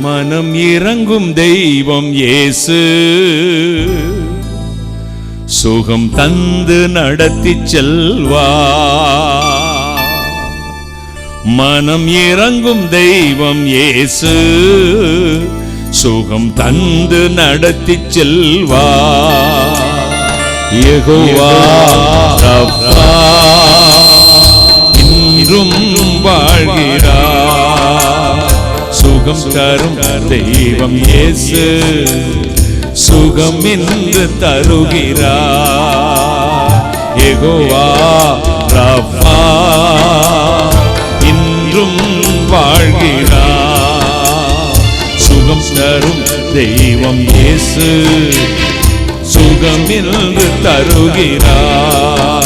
மனம் இறங்கும் தெய்வம் இயேசு. சுகம் தந்து நடத்தி செல்வா. மனம் இறங்கும் தெய்வம் இயேசு. சுகம் தந்து நடத்தி செல்வா. எகுவா இன்றும் வாழ்கிறார். சுகம் தரும் தெய்வம் இயேசு. சுகம் இன்று தருகிறார். எகோவா ரப்பா இன்றும் வாழ்கிறார். சுகம் தரும் தெய்வம் இயேசு. சுகம் இன்று தருகிறார்.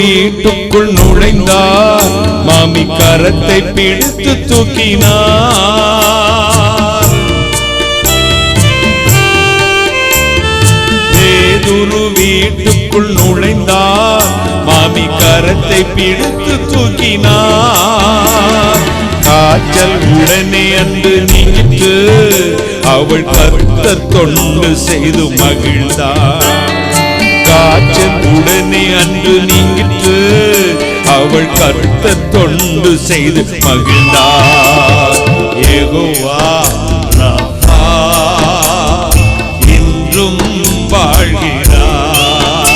வீட்டுக்குள் நுழைந்தார். மாமி கரத்தை பிடித்து தூக்கினார். பேதுரு வீட்டுக்குள் நுழைந்தார். மாமி கரத்தை பிடித்து தூக்கினார். காய்ச்சல் உடனே அன்று நீங்கிட்டு அவள் கருத்த தொண்டு செய்து மகிழ்ந்தார் உடனே அன்று நீங்கிட்டு அவள் கருத்த தொண்டு செய்து மகிழ்ந்தார். ஏகோவா இன்றும் வாழ்கிறார்.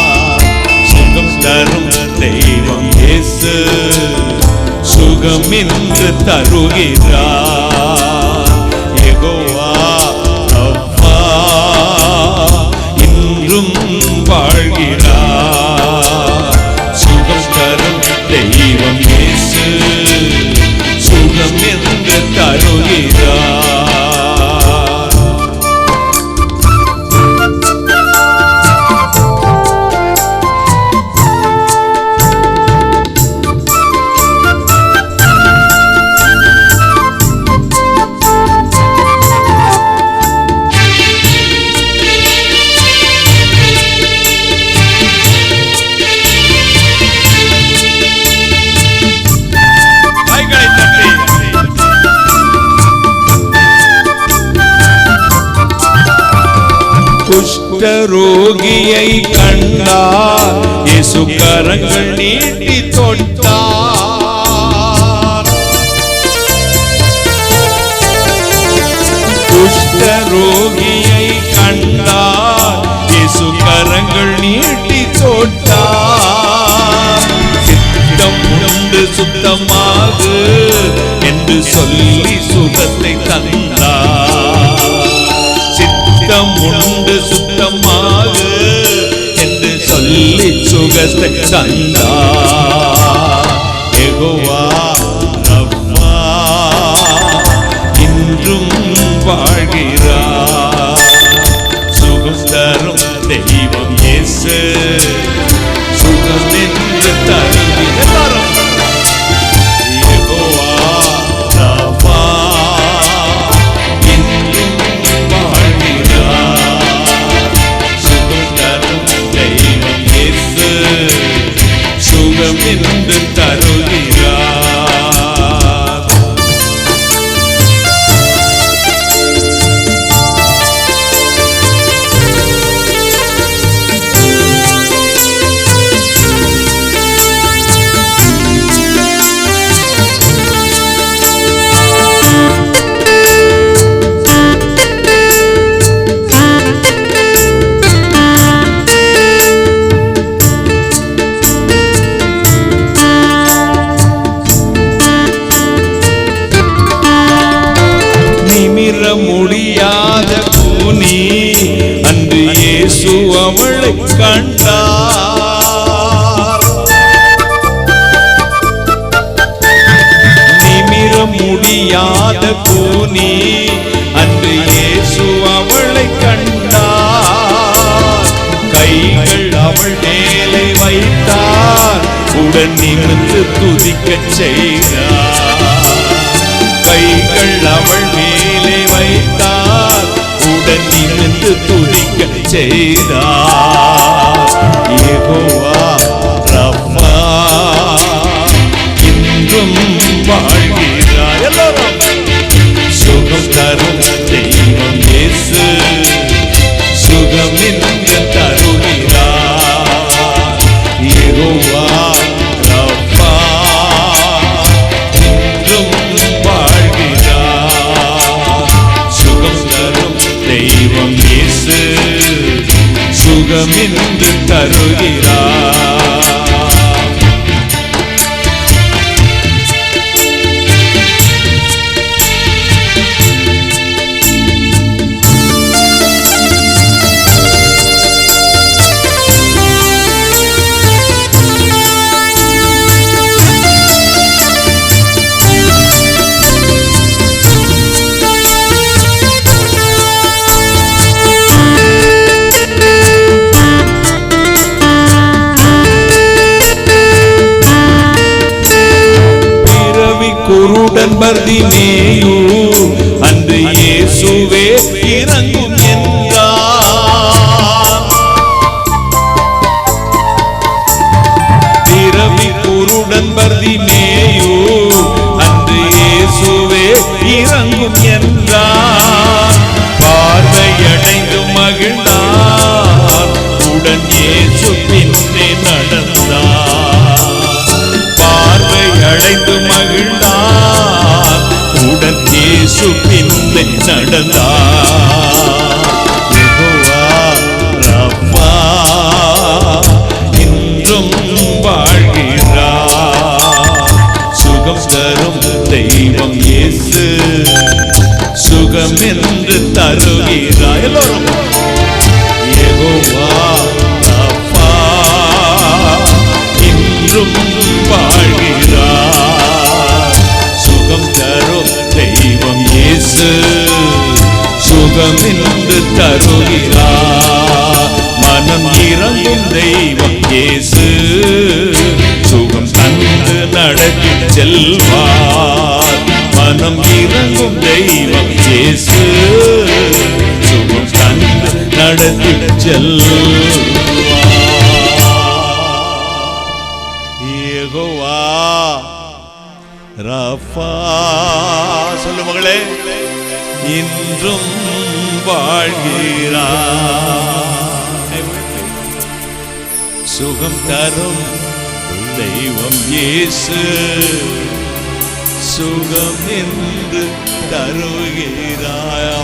சுகம் தரும் தெய்வம் இயேசு. சுகம் என்று தருகிறார் குஷ்டரோகியை கண்டார். இயேசு கரங்கள் நீட்டி தொட்டார். குஷ்டரோகியை கண்டார். இயேசு கரங்கள் நீட்டி தொட்டார். சித்தம் உண்டு சுத்தமாகு. சுகத்தை தந்தார் யெகோவா ரப்பா, இன்றும் வாழ்கிறார். சுகம் தரும் தெய்வம் இயேசு. முடியாத கூனி அன்று இயேசு அவளை கண்டார். கைகள் அவள் மேலே வைத்தார் உடன் நிமிர்ந்து துதிக்கச் செய்தார். கைகள் அவள் மேலே வைத்தார் உடன் நிமிர்ந்து துதிக்கச் செய்தார். சுகம் என்று குருடன் பர்திமேயு அன்று இயேசுவே இயேசு பின்னே நடந்தார் இன்றும் வாழ்கிறார் சுகம் தரும் தெய்வம் இயேசு சுகம் என்று தருகிறார். எல்லோரும் இயேசு சுகம் என்று தருகிறார் மனம் இறங்கும் தெய்வம் இயேசு. சுகம் தந்து நடத்தி செல்வார். மனம் இறங்கும் தெய்வம் இயேசு. சுகம் தந்து நடத்தி செல்வார். என்றும் வாழ்கிறார் சுகம் தரும் தெய்வம் இயேசு. சுகம் என்று தருகிறார்.